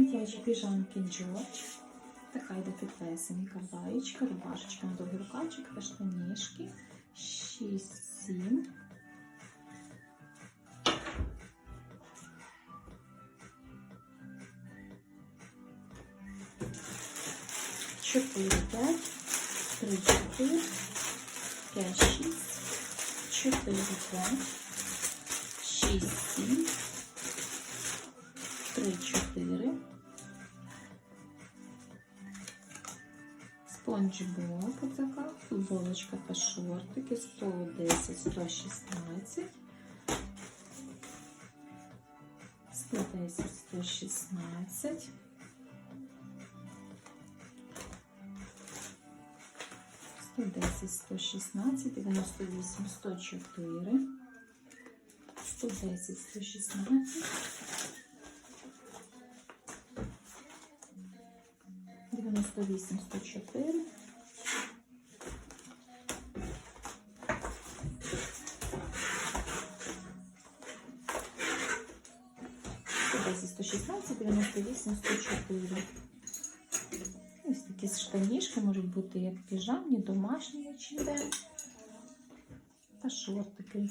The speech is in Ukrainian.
Дитячі піжамки Джордж. Така йде підвесенька баєчка, рубашечка на довгий рукавчик та штанішки. 6-7. Чотири, п'ять, три, чотири, п'ять, шість, чотири, п'ять, шість, сім, три, чотири. Спонж Боб, така, футболочка та шортики, 110, 116, 110, 116, 110, 116, 98, 104, 110, 116, 98, 104. Десять, 116, 98, 104. Ось такі штанішки можуть бути як піжамні, домашні чи де. Та шортики.